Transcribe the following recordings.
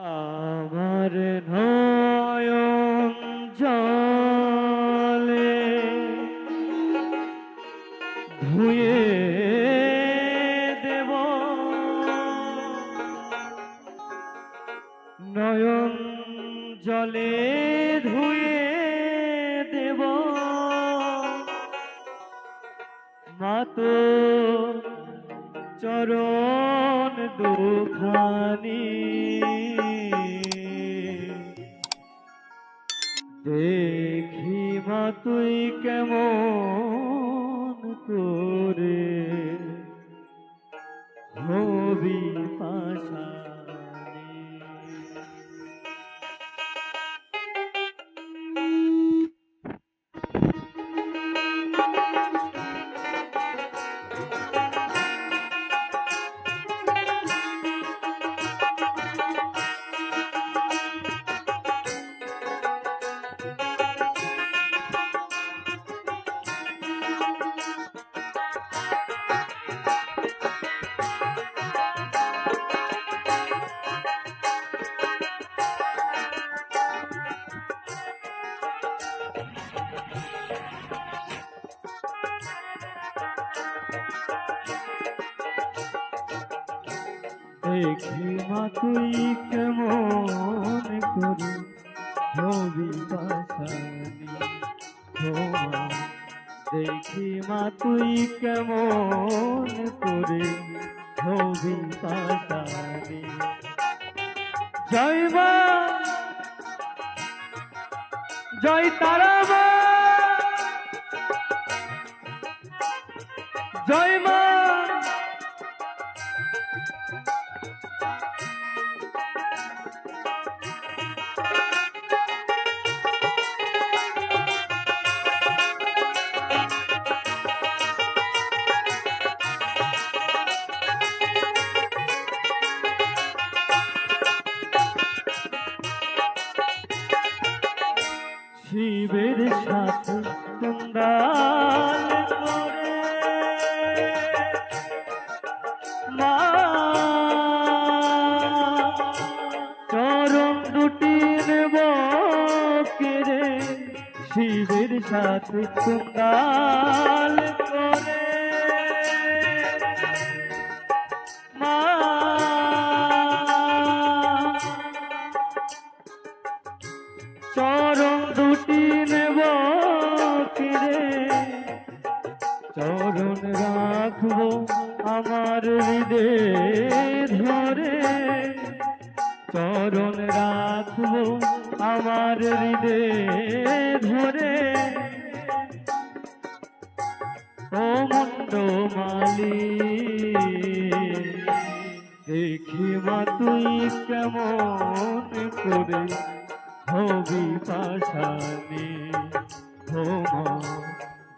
আমার নয়ন জলে ধুয়ে দেব। নয়ন জলে ধুয়ে দেব। মাতো চরণ দুখানি মা তুই কেমন করে? হবি পাশানি দেখি মা তুই কেমন করি? হবি মা দেখি মা তুই কেমন করে? হবি পাশানি। জয় মা, জয় তারা মা, জয় মা। শিবের সাথে কুন্দাল করে। মা চরণ দুটি নেব কেড়ে। শিবের সাথে কুন্দাল চরণ রাখব আমার হৃদয়ে ধরে। চরণ রাখব আমার হৃদয়ে ধরে। ও মুন্ড মালি দেখি মা তুই কেমন করে হবি পাশানি। হো মা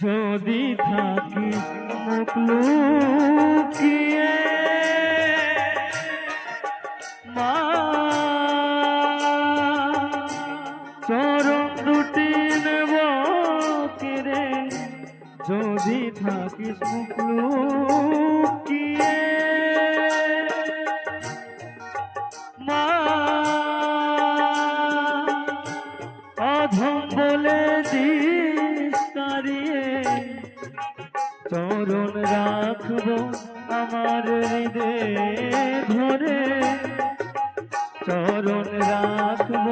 যদি থাকি লুকিয়ে চরণ রাখব আমার হৃদয়ে ধরে। চরণ রাখব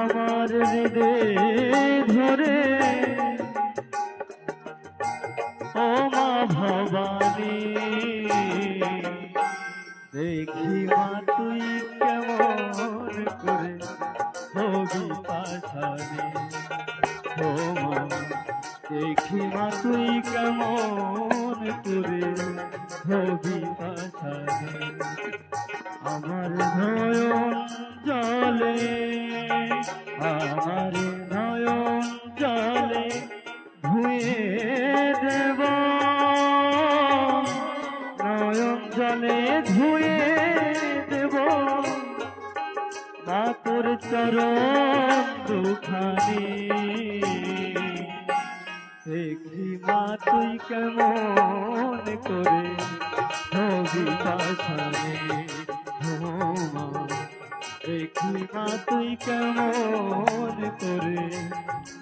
আমার হৃদয়ে ধরে। ও মা ভবানী দেখি মা তুই কেমন করে হবি মা দেখি মা তুই কেমন তোরে হবি আমার নয়ন না তুই কেমন করে? হবি পাশানে দেখি না তুই কেমন করে?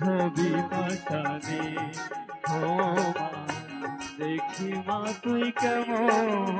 হবি পাশানে দেখি মা তুই কেমন